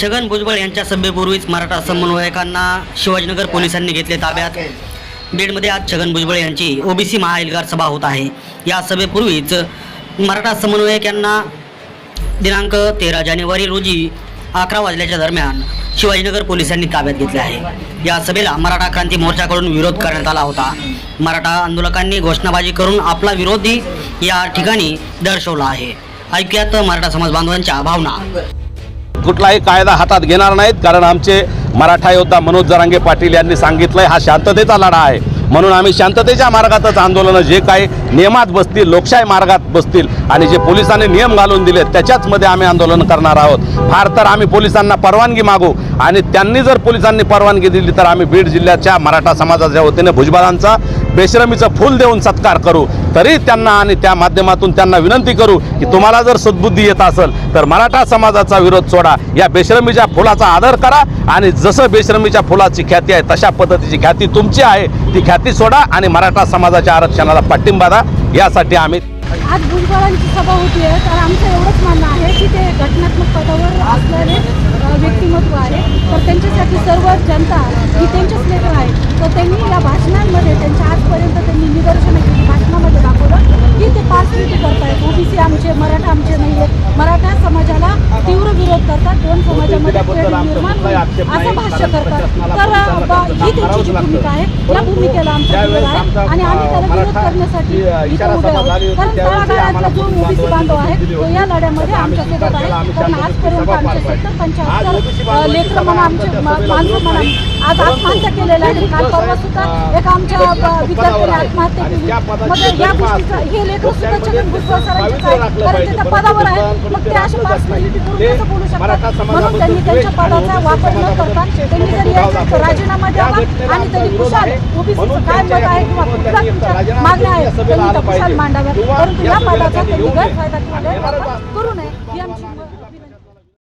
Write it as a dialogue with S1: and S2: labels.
S1: छगन भुजबळ यांच्या सभेपूर्वीच मराठा समन्वयकांना शिवाजीनगर पोलिसांनी घेतले ताब्यात. बीडमध्ये आज छगन भुजबळ यांची ओबीसी महाएल्गार सभा होत आहे. या सभेपूर्वीच मराठा समन्वयक यांना दिनांक तेरा जानेवारी रोजी अकरा वाजल्याच्या दरम्यान शिवाजीनगर पोलिसांनी ताब्यात घेतले आहे. या सभेला मराठा क्रांती मोर्चाकडून विरोध करण्यात आला होता. मराठा आंदोलकांनी घोषणाबाजी करून आपला विरोधी या ठिकाणी दर्शवला आहे. ऐक्यात मराठा समाज बांधवांच्या भावना.
S2: कुठलाही कायदा हातात घेणार नाहीत कारण आमचे मराठा योद्धा मनोज जरांगे पाटील यांनी सांगितलंय हा शांततेचा लढा आहे. म्हणून आम्ही शांततेच्या मार्गातच आंदोलनं जे काही नियमात बसतील लोकशाही मार्गात बसतील आणि जे पोलिसांनी नियम घालून दिले त्याच्याचमध्ये आम्ही आंदोलन करणार आहोत. फार तर आम्ही पोलिसांना परवानगी मागू आणि त्यांनी जर पोलिसांनी परवानगी दिली तर आम्ही बीड जिल्ह्याच्या मराठा समाजाच्या वतीने भुजबळांचा बेशरमीचं फूल देऊन सत्कार करू. तरी त्यांना आणि त्या माध्यमातून त्यांना विनंती करू की तुम्हाला जर सद्बुद्धी येत असेल तर मराठा समाजाचा विरोध सोडा. या बेशरमीच्या फुलाचा आदर करा आणि जसं बेशरमीच्या फुलाची ख्याती आहे तशा पद्धतीची ख्याती तुमची आहे ती ख्याती सोडा आणि मराठा समाजाच्या आरक्षणाला पाठिंबा द्या. यासाठी आम्ही
S3: आज भुजबळांची सभा होती आहे तर आमचं एवढंच म्हणणं आहे की ते घटनात्मक पदावर असलेले व्यक्तिमत्व आहे. तर त्यांच्यासाठी सर्व जनता ही त्यांच्याच लेकर आहे तर त्यांनी भाषणांमध्ये त्यांच्या आजपर्यंत त्यांनी निदर्शनं केली. भाषणामध्ये दाखवलं की ते पार्सलिटी करतायत. ओबीसी आमचे मराठा आमचे नाही आहेत मराठा समाजाला तीव्र विरोध करतात. दोन समाजामध्ये निर्माण असं भाष्य करतात. तर ही त्यांची जी भूमिका आहे. या भूमिकेला आमचा विरोध आहे. आणि आम्ही त्याला विरोध करण्यासाठी इथं उभे आहोत. कारण तळागाळातला जो ओबीसी बांधव आहे तो या लढ्यामध्ये आमच्यासोबत आहे. कारण आजपर्यंत आमचे सत्तर पंच्याहत्तर लेकर म्हणा आमचे माणसं म्हणा आज आत्महत्या केलेल्या आहेत. काल परवा सुद्धा एक आमच्या विद्यार्थ्याने आत्महत्या केली. मग या गोष्टीचा हे लेकर सुद्धा छगन भुजबळ सरांचेच आहे कारण ते त्या पदावर आहे मग ते असे पर्सनॅलिटी करून कसं बोलू शकतात? म्हणून त्यांनी त्यांच्या पदाचा वापर न करता त्यांनी जर तर राजीनामा द्यावा आणि त्यांनी कुशाल ओबीसीचं काय मत आहे किंवा कुठल्या तुमच्या मागण्या आहेत. त्यांनी त्या कुशाल मांडाव्यात. परंतु या पदाचा त्यांनी गैरफायदा किंवा गैरवापर करू नये ही आमची